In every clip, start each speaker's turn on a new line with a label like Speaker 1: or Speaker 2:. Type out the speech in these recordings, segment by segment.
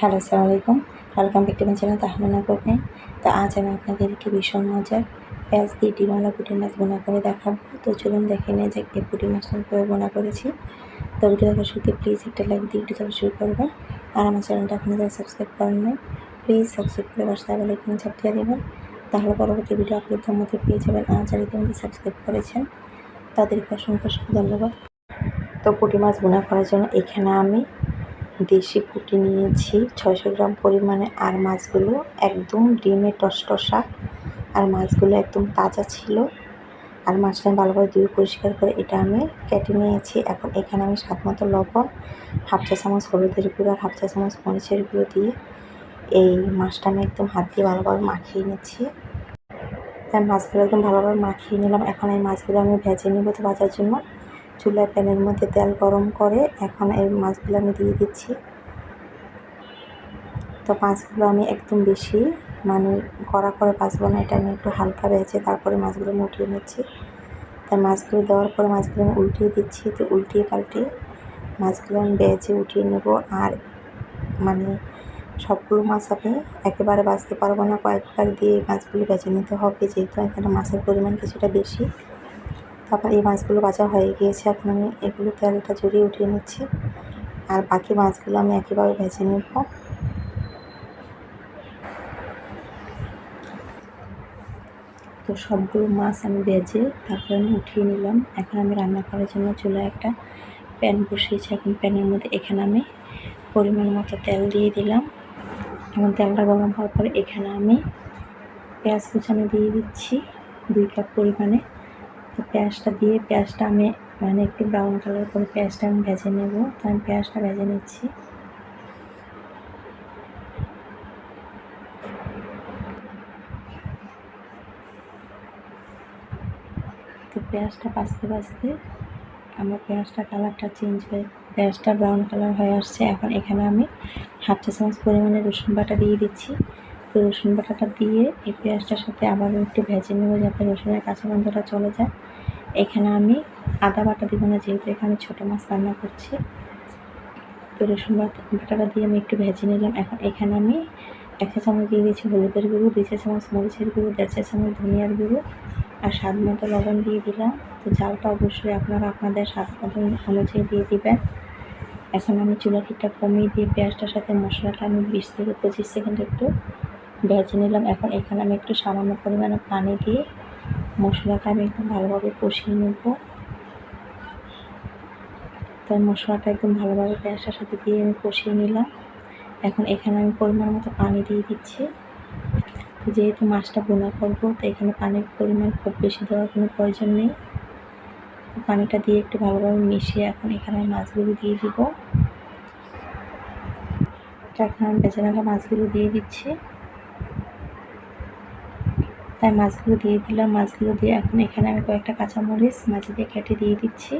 Speaker 1: Hello আসসালামু আলাইকুম welcome back to my channel Tahmina cooking তো আজ আমি আপনাদেরকে ভীষণ মজার পেঁয়াজ দিয়ে ডিমালা পুঁটি মাছ বোনা করে দেখাবো। তো চলুন দেখে নিয়ে যে এই পুঁটি মাছটা কীভাবে বোনা করেছি। তো ভিডিও দেখার শুরুতে প্লিজ একটা লাইক দিয়ে ভিডিও দেখা শুরু করবেন আর আমার চ্যানেলটা আপনি যারা সাবস্ক্রাইব করেন নাই প্লিজ সাবস্ক্রাইব করে বাসা বেল আইকন চাপ দিয়ে দেবেন। তাহলে পরবর্তী ভিডিও আপলোড মধ্যে পেয়ে যাবেন আর যারা ইতিমধ্যে সাবস্ক্রাইব করেছেন, তাদেরকে অসংখ্য অসংখ্য ধন্যবাদ। তো পুঁটি মাছ বোনা করার জন্য এখানে আমি দেশি পুঁটি নিয়েছি। ছয়শো গ্রাম পরিমাণে আর মাছগুলো একদম ডিমে টসটসা। আর মাছগুলো একদম তাজা ছিল। আর মাছটা আমি ভালোভাবে ধুয়ে পরিষ্কার করে এটা আমি কেটে নিয়েছি। এখন এখানে আমি স্বাদ মতো লবণ, হাফ চা চামচ হলুদের গুঁড়ো আর হাফ চা চামচ মরিচের গুঁড়ো দিয়ে এই মাছটা আমি একদম হাত দিয়ে ভালোভাবে মাখিয়ে নিচ্ছি। তাই মাছগুলো একদম ভালোভাবে মাখিয়ে নিলাম। এখন এই মাছগুলো আমি ভেজে নেব তো ভাজার জন্য। চুলায় প্যানের মধ্যে তেল গরম করে এখন এই মাছগুলো আমি দিয়ে দিচ্ছি। তো মাছগুলো আমি একদম বেশি মানে কড়া করে ভাজবো না, এটা আমি একটু হালকা ভেজে তারপরে মাছগুলো আমি উঠিয়ে নিচ্ছি। তাই মাছগুলো দেওয়ার পরে মাছগুলো আমি উল্টিয়ে দিচ্ছি তো উল্টিয়ে পাল্টিয়ে মাছগুলো আমি ভেজে উঠিয়ে নেব। আর মানে সবগুলো মাছ আমি একেবারে বাঁচতে পারব না, কয়েকবার দিয়ে মাছগুলো বেছে নিতে হবে, যেহেতু এখানে মাছের পরিমাণ কিছুটা বেশি। তারপর এই মাছগুলো ভাজা হয়ে গিয়েছে। এখন আমি এগুলো তেলটা জড়িয়ে উঠিয়ে নিচ্ছি। আর বাকি মাছগুলো আমি একইভাবে ভেজে নেব। তো সবগুলো মাছ আমি ভেজে তারপরে আমি উঠিয়ে নিলাম। এখন আমি রান্না করার জন্য চুলায় একটা প্যান বসিয়েছি। এখন প্যানের মধ্যে এখানে আমি পরিমাণ মতো তেল দিয়ে দিলাম। এবং তেলটা গরম হওয়ার পরে এখানে আমি পেঁয়াজ কুচানো দিয়ে দিচ্ছি। দুই কাপ পরিমাণে। তো পেঁয়াজটা দিয়ে, পেঁয়াজটা আমি মানে একটু ব্রাউন কালার করে পেঁয়াজটা আমি ভেজে নেব। তো আমি পেঁয়াজটা ভেজে নিচ্ছি। তো পেঁয়াজটা বাঁচতে বাঁচতে আমার পেঁয়াজটা কালারটা চেঞ্জ হয়ে, পেঁয়াজটা ব্রাউন কালার হয়ে আসছে। এখন এখানে আমি হাফ চা চামচ পরিমাণে রসুন বাটা দিয়ে দিচ্ছি। তো রসুন বাটাটা দিয়ে এই পেঁয়াজটার সাথে আবারও একটু ভেজে নেব যাতে রসুনের কাঁচা গন্ধটা চলে যায়। এখানে আমি আদা বাটা দিব না, যেহেতু এখানে ছোটো মাছ রান্না করছি। তো রসুন বাটাটা দিয়ে আমি একটু ভেজে নিলাম। এখন এখানে আমি এক চা চামচ দিয়ে দিয়েছি হলুদের গুঁড়ো, দুই চা চামচ মরিচের গুঁড়ো, দেড় চা চামচ ধনিয়ার গুঁড়ো আর স্বাদ মতো লবণ দিয়ে দিলাম। তো জালটা অবশ্যই আপনারা আপনাদের স্বাদ মতো অনুযায়ী দিয়ে দিবেন। এখন আমি চুলা টিটা কমিয়ে দিয়ে পেঁয়াজটার সাথে মশলাটা আমি বিশ থেকে পঁচিশ সেকেন্ড একটু ভেজে নিলাম। এখন এখানে আমি একটু সামান্য পরিমাণে পানি দিয়ে মশলাটা আমি একদম ভালোভাবে কষিয়ে নেব। তাই মশলাটা একদম ভালোভাবে পেঁয়াজটার সাথে দিয়ে আমি কষিয়ে নিলাম। এখন এখানে আমি পরিমাণ মতো পানি দিয়ে দিচ্ছি। যেহেতু মাছটা বোনা করব, তো এখানে পানির পরিমাণ খুব বেশি দেওয়ার কোনো প্রয়োজন নেই। পানিটা দিয়ে একটু ভালোভাবে মিশিয়ে এখন এখানে আমি মাছগুলো দিয়ে দিব। এখন আমি বেঁচে রাখা মাছগুলো দিয়ে দিচ্ছি। তাই মাছগুলো দিয়ে দিলাম। মাছগুলো দিয়ে এখন এখানে আমি কয়েকটা কাঁচামরিচ মাছ দিয়ে কেটে দিয়ে দিচ্ছি।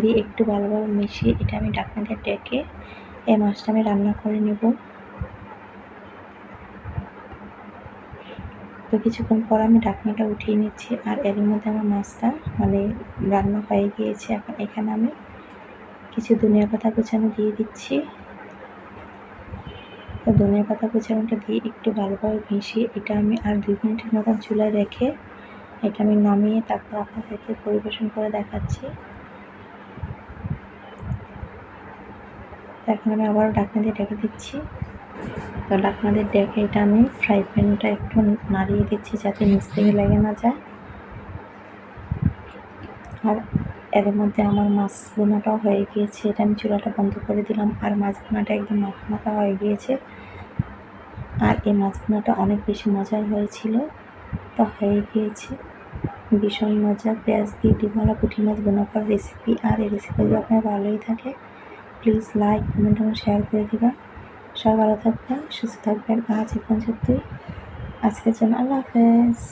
Speaker 1: দিয়ে একটু ভালোভাবে মিশিয়ে এটা আমি ডাকনা দিয়ে ডেকে এই মাছটা আমি রান্না করে নেব। তো কিছুক্ষণ পর আমি ডাকনাটা উঠিয়ে নিচ্ছি আর এর মধ্যে আমার মাছটা মানে রান্না হয়ে গিয়েছে। এখন এখানে আমি কিছু ধনিয়া পাতা কুচানো দিয়ে দিচ্ছি। তো ধনিয়া পাতা কুচানোটা দিয়ে একটু ভালোভাবে মিশিয়ে এটা আমি আর দুই মিনিটের মতন চুলায় রেখে এটা আমি নামিয়ে তারপর আপনাদেরকে পরিবেশন করে দেখাচ্ছি। এখন আমি আবারও ডাকনা দিয়ে ডেকে দিচ্ছি। তো ডাকনা দিয়ে ডেকে এটা আমি ফ্রাই প্যানটা একটু নাড়িয়ে দিচ্ছি যাতে থেকে লেগে না যায়। আর এর মধ্যে আমার মাছ বোনাটাও হয়ে গিয়েছে, এটা আমি চুলাটা বন্ধ করে দিলাম, আর মাছ বোনাটা একদম মাখা হয়ে গিয়েছে। আর এই মাছ বোনাটা অনেক বেশি মজার হয়েছিল, তো হয়ে গিয়েছে। ভীষণ মজা, পেঁয়াজ দিয়ে ডিমওয়ালা পুঁটি মাছ বোনা করার রেসিপি আর এই রেসিপি যদি আপনার ভালোই থাকে প্লিজ লাইক কমেন্ট এবং শেয়ার করে দেবেন। সবাই ভালো থাকবেন, সুস্থ থাকবেন, আজ এখন সত্যি আজকের জন্য আল্লাহ হাফেজ।